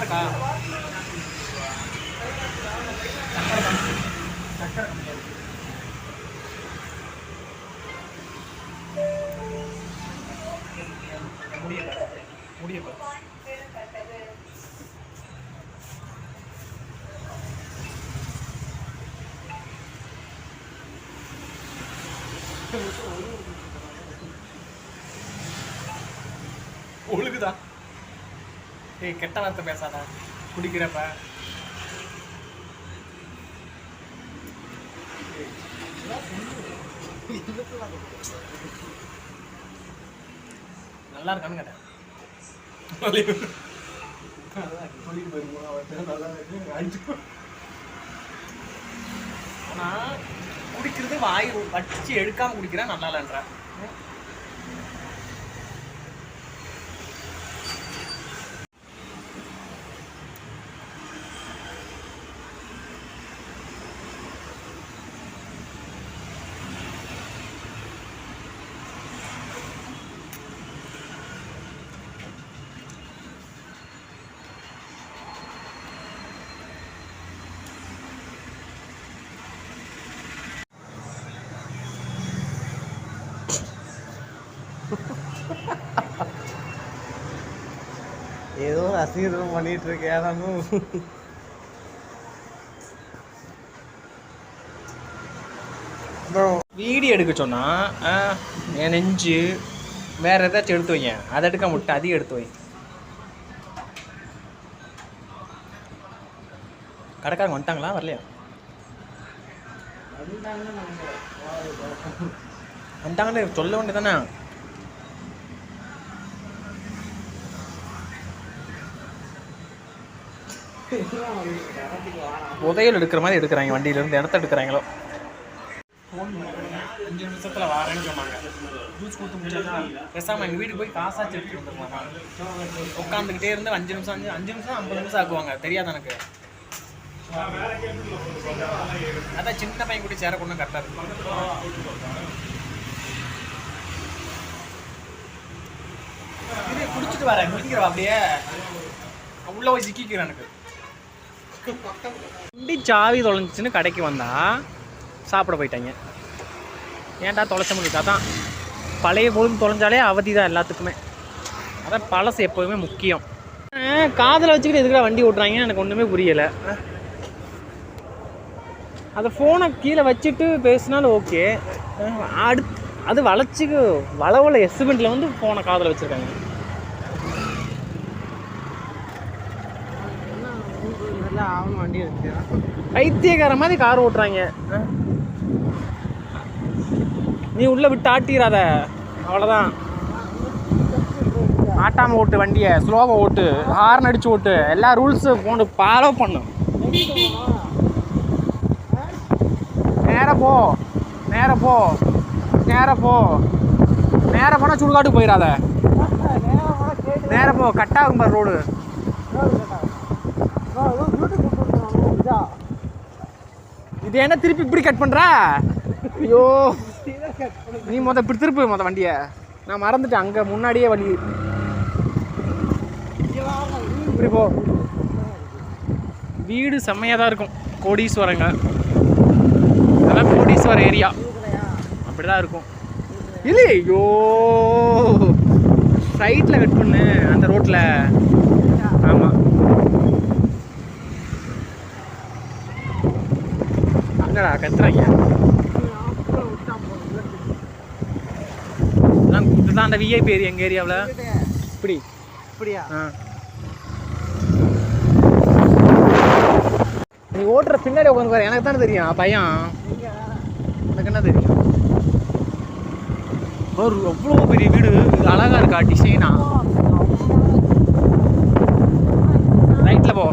நல்லா இருக்கா சக்கரை கம்மி. சக்கரை கம்மியா இருக்கு. முடிய பாரு. முடிய பாரு. ஏய் கெட்ட வார்த்தை பேசாத. குடிக்கிறப்ப. நல்லா இருக்கான்னு கேட்டேன். ஆனா குடிக்கிறது வாய் வச்சு எடுக்காம குடிக்கிறேன் நல்லா இல்லைன்ற ஏதோ அசிங்கம் பண்ணிட்டு இருக்கேன் நானும் வீடியோ எடுக்க சொன்னா என் நெஞ்சு வேற ஏதாச்சும் எடுத்து வைங்க. அதை எடுக்க முட்டை அதையும் எடுத்து வை. கடைக்காரங்க வந்துட்டாங்களா? வரலையா? வந்துட்டாங்கன்னு சொல்ல வேண்டியதானே புதையல் எடுக்கிற மாதிரி எடுக்கிறாங்க வண்டியிலேருந்து இடத்த எடுக்கிறாங்களோ? அஞ்சு நிமிஷத்தில் வரேன்னு சொன்னாங்க. ஜூஸ் கொடுத்து வீடு வீட்டுக்கு போய் காசாச்சு எடுத்துட்டு வந்துருக்கலாமா உட்காந்துக்கிட்டே இருந்து அஞ்சு நிமிஷம் அஞ்சு அஞ்சு நிமிஷம் ஐம்பது நிமிஷம் ஆக்குவாங்க தெரியாது எனக்கு. அதான் சின்ன பையன் கூட சேர கொண்டு கரெக்டாக இருக்கும் முடிச்சுட்டு வரேன். குடிக்கிறவா அப்படியே? உள்ள போய் சிக்கிக்கிறேன் எனக்கு. வண்டி சாவி தொலைஞ்சிச்சுன்னு கடைக்கு வந்தா சாப்பிட போயிட்டாங்க. ஏன்டா தொலைச்ச முடியுது அதான் பழைய பொழுது தொலைஞ்சாலே அவதி தான் எல்லாத்துக்குமே. அதான் பழசு எப்போதுமே முக்கியம். காதில் வச்சுக்கிட்டு எதுக்குடா வண்டி ஓட்டுறாங்கன்னு எனக்கு ஒன்றுமே புரியலை. அதை ஃபோனை கீழே வச்சுட்டு பேசினாலும் ஓகே அடுத்து அது வளைச்சிக்கு வளவல எஸ்பெண்டில் வந்து ஃபோனை காதில் வச்சுருக்காங்க இதெல்லாம் ஆகணும் வண்டி இருக்கு பைத்தியக்கார மாதிரி கார் ஓட்டுறாங்க. நீ உள்ள விட்டு ஆட்டிடாத அவ்வளோதான் ஆட்டாம ஓட்டு வண்டியை ஸ்லோவாக ஓட்டு ஹார்ன் அடிச்சு ஓட்டு எல்லா ரூல்ஸும் போட்டு ஃபாலோ பண்ணும். நேர போ. நேர போ. நேர போ. நேர போனால் சுடுகாட்டுக்கு போயிடாத நேரா போ. கட்டாகும் பாரு ரோடு இது என்ன திருப்பி இப்படி கட் பண்ற? ஐயோ. நீ மொத இப்படி திருப்பு மொத வண்டியை. நான் மறந்துட்டேன். அங்க முன்னாடியே வண்டி இப்படி போ. வீடு செம்மையாக தான் இருக்கும். கோடீஸ்வரங்க. அதெல்லாம் கோடீஸ்வர ஏரியா. அப்படிதான் இருக்கும். இல்லை ஐயோ. சைட்டில் கட் பண்ணு அந்த ரோட்டில் ஆமாம் அங்கடா கத்துறாங்க? இதுதான் அந்த விஐபி ஏரியா எங்கள் ஏரியாவில். இப்படி. அப்படியா? ஆ. நீ ஓட்டுற பின்னாடி உட்காந்து எனக்கு தானே தெரியும் பையன். எனக்கு என்ன தெரியும்? ஒரு அவ்வளோ பெரிய வீடு இது அழகா இருக்கா டிசைனா ரைட்டில் போ.